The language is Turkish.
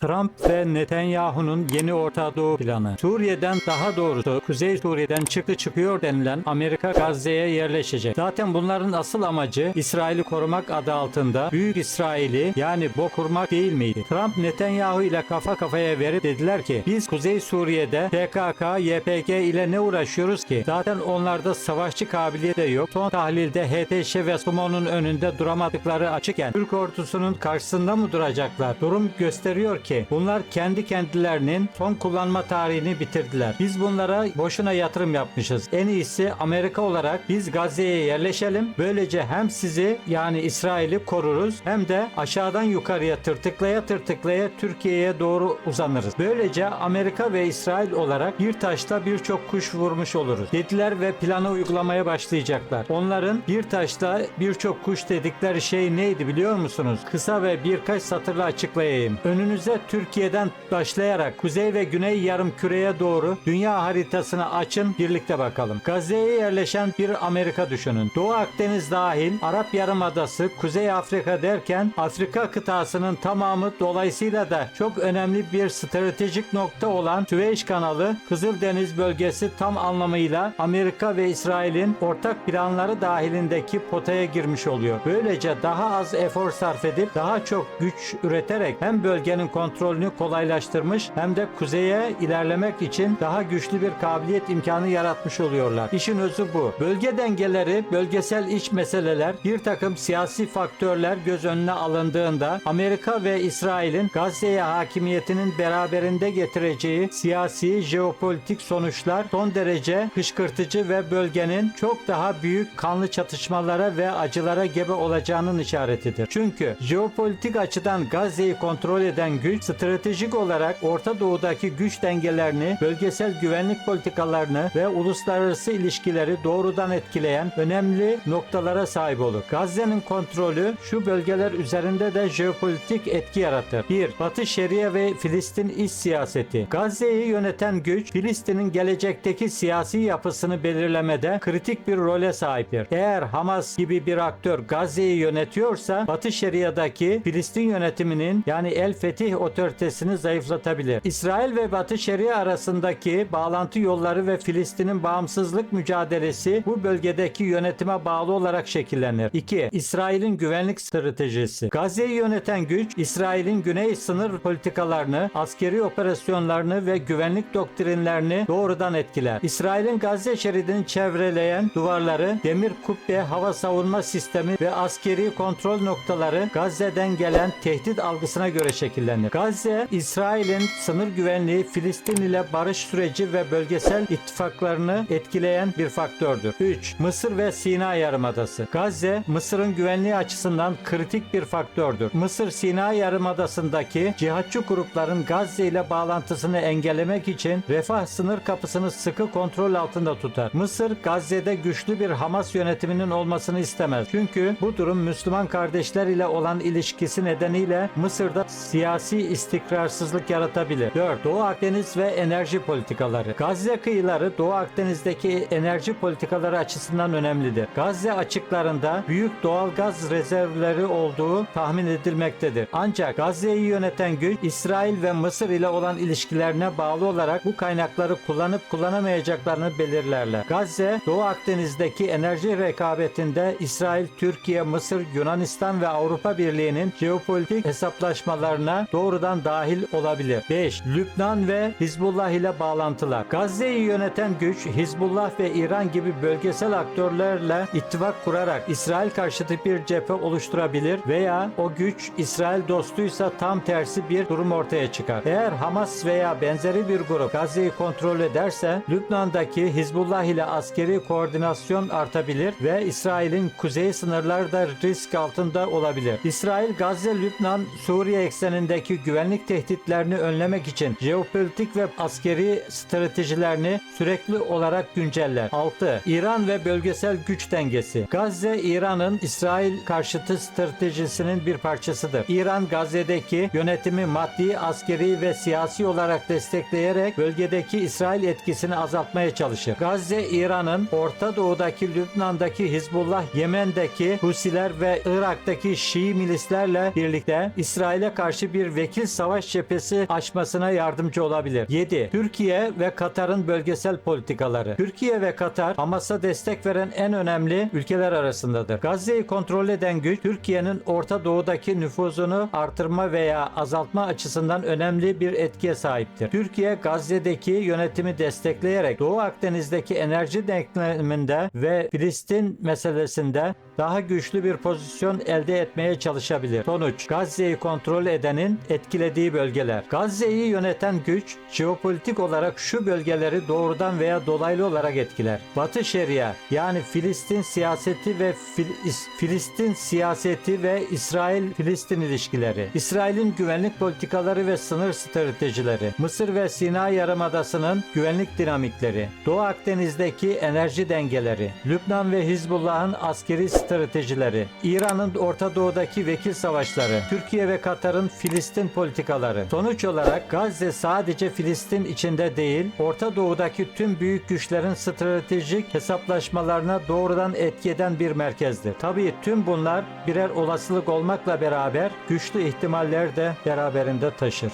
Trump ve Netanyahu'nun yeni Orta Doğu planı. Suriye'den daha doğrusu Kuzey Suriye'den çıktı çıkıyor denilen Amerika Gazze'ye yerleşecek. Zaten bunların asıl amacı İsrail'i korumak adı altında Büyük İsrail'i yani bo kurmak değil miydi? Trump Netanyahu ile kafa kafaya verip dediler ki biz Kuzey Suriye'de PKK, YPG ile ne uğraşıyoruz ki? Zaten onlarda savaşçı kabiliyeti de yok. Son tahlilde HTŞ ve SUMO'nun önünde duramadıkları açıkken Türk ordusunun karşısında mı duracaklar? Durum gösteriyor ki bunlar kendi kendilerinin son kullanma tarihini bitirdiler. Biz bunlara boşuna yatırım yapmışız. En iyisi Amerika olarak biz Gazze'ye yerleşelim. Böylece hem sizi yani İsrail'i koruruz hem de aşağıdan yukarıya tırtıklaya tırtıklaya Türkiye'ye doğru uzanırız. Böylece Amerika ve İsrail olarak bir taşla birçok kuş vurmuş oluruz. Dediler ve planı uygulamaya başlayacaklar. Onların bir taşla birçok kuş dedikleri şey neydi biliyor musunuz? Kısa ve birkaç satırla açıklayayım. Önünüze Türkiye'den başlayarak kuzey ve güney yarım küreye doğru dünya haritasını açın birlikte bakalım. Gazze'ye yerleşen bir Amerika düşünün. Doğu Akdeniz dahil Arap Yarımadası, Kuzey Afrika derken Afrika kıtasının tamamı dolayısıyla da çok önemli bir stratejik nokta olan Süveyş kanalı, Kızıldeniz bölgesi tam anlamıyla Amerika ve İsrail'in ortak planları dahilindeki potaya girmiş oluyor. Böylece daha az efor sarf edip daha çok güç üreterek hem bölgenin kontrolünü kolaylaştırmış hem de kuzeye ilerlemek için daha güçlü bir kabiliyet imkanı yaratmış oluyorlar. İşin özü bu. Bölge dengeleri, bölgesel iç meseleler, bir takım siyasi faktörler göz önüne alındığında Amerika ve İsrail'in Gazze'ye hakimiyetinin beraberinde getireceği siyasi, jeopolitik sonuçlar son derece kışkırtıcı ve bölgenin çok daha büyük kanlı çatışmalara ve acılara gebe olacağının işaretidir. Çünkü jeopolitik açıdan Gazze'yi kontrol eden güç stratejik olarak Orta Doğu'daki güç dengelerini, bölgesel güvenlik politikalarını ve uluslararası ilişkileri doğrudan etkileyen önemli noktalara sahip olur. Gazze'nin kontrolü şu bölgeler üzerinde de jeopolitik etki yaratır. 1. Batı Şeria ve Filistin iç siyaseti. Gazze'yi yöneten güç Filistin'in gelecekteki siyasi yapısını belirlemede kritik bir role sahiptir. Eğer Hamas gibi bir aktör Gazze'yi yönetiyorsa Batı Şeria'daki Filistin yönetiminin yani El Fetih otoritesini zayıflatabilir. İsrail ve Batı Şeria arasındaki bağlantı yolları ve Filistin'in bağımsızlık mücadelesi bu bölgedeki yönetime bağlı olarak şekillenir. 2. İsrail'in güvenlik stratejisi. Gazze'yi yöneten güç İsrail'in güney sınır politikalarını, askeri operasyonlarını ve güvenlik doktrinlerini doğrudan etkiler. İsrail'in Gazze şeridini çevreleyen duvarları, demir kubbe, hava savunma sistemi ve askeri kontrol noktaları Gazze'den gelen tehdit algısına göre şekillenir. Gazze, İsrail'in sınır güvenliği, Filistin ile barış süreci ve bölgesel ittifaklarını etkileyen bir faktördür. 3. Mısır ve Sina Yarımadası. Gazze, Mısır'ın güvenliği açısından kritik bir faktördür. Mısır, Sina Yarımadası'ndaki cihatçı grupların Gazze ile bağlantısını engellemek için refah sınır kapısını sıkı kontrol altında tutar. Mısır, Gazze'de güçlü bir Hamas yönetiminin olmasını istemez. Çünkü bu durum Müslüman kardeşler ile olan ilişkisi nedeniyle Mısır'da siyasi istikrarsızlık yaratabilir. 4. Doğu Akdeniz ve enerji politikaları. Gazze kıyıları Doğu Akdeniz'deki enerji politikaları açısından önemlidir. Gazze açıklarında büyük doğal gaz rezervleri olduğu tahmin edilmektedir. Ancak Gazze'yi yöneten güç İsrail ve Mısır ile olan ilişkilerine bağlı olarak bu kaynakları kullanıp kullanamayacaklarını belirlerler. Gazze, Doğu Akdeniz'deki enerji rekabetinde İsrail, Türkiye, Mısır, Yunanistan ve Avrupa Birliği'nin jeopolitik hesaplaşmalarına doğrudan dahil olabilir. 5. Lübnan ve Hizbullah ile bağlantılar. Gazze'yi yöneten güç Hizbullah ve İran gibi bölgesel aktörlerle ittifak kurarak İsrail karşıtı bir cephe oluşturabilir veya o güç İsrail dostuysa tam tersi bir durum ortaya çıkar. Eğer Hamas veya benzeri bir grup Gazze'yi kontrol ederse Lübnan'daki Hizbullah ile askeri koordinasyon artabilir ve İsrail'in kuzey sınırları da risk altında olabilir. İsrail, Gazze, Lübnan, Suriye eksenindeki güvenlik tehditlerini önlemek için jeopolitik ve askeri stratejilerini sürekli olarak günceller. 6. İran ve bölgesel güç dengesi. Gazze, İran'ın İsrail karşıtı stratejisinin bir parçasıdır. İran, Gazze'deki yönetimi maddi, askeri ve siyasi olarak destekleyerek bölgedeki İsrail etkisini azaltmaya çalışır. Gazze, İran'ın Orta Doğu'daki Lübnan'daki Hizbullah, Yemen'deki Husiler ve Irak'taki Şii milislerle birlikte İsrail'e karşı bir vekil vekil savaş cephesi açmasına yardımcı olabilir. 7. Türkiye ve Katar'ın bölgesel politikaları. Türkiye ve Katar Hamas'a destek veren en önemli ülkeler arasındadır. Gazze'yi kontrol eden güç Türkiye'nin Orta Doğu'daki nüfuzunu artırma veya azaltma açısından önemli bir etkiye sahiptir. Türkiye Gazze'deki yönetimi destekleyerek Doğu Akdeniz'deki enerji denkleminde ve Filistin meselesinde daha güçlü bir pozisyon elde etmeye çalışabilir. Sonuç Gazze'yi kontrol edenin etkilediği bölgeler. Gazze'yi yöneten güç jeopolitik olarak şu bölgeleri doğrudan veya dolaylı olarak etkiler. Batı Şeria yani Filistin siyaseti ve Fil- İs- Filistin siyaseti ve İsrail-Filistin ilişkileri. İsrail'in güvenlik politikaları ve sınır stratejileri. Mısır ve Sina Yarımadası'nın güvenlik dinamikleri. Doğu Akdeniz'deki enerji dengeleri. Lübnan ve Hizbullah'ın askeri stratejileri. İran'ın Orta Doğu'daki vekil savaşları. Türkiye ve Katar'ın Filistin politikaları. Sonuç olarak Gazze sadece Filistin içinde değil, Orta Doğu'daki tüm büyük güçlerin stratejik hesaplaşmalarına doğrudan etki eden bir merkezdir. Tabii tüm bunlar birer olasılık olmakla beraber güçlü ihtimaller de beraberinde taşır.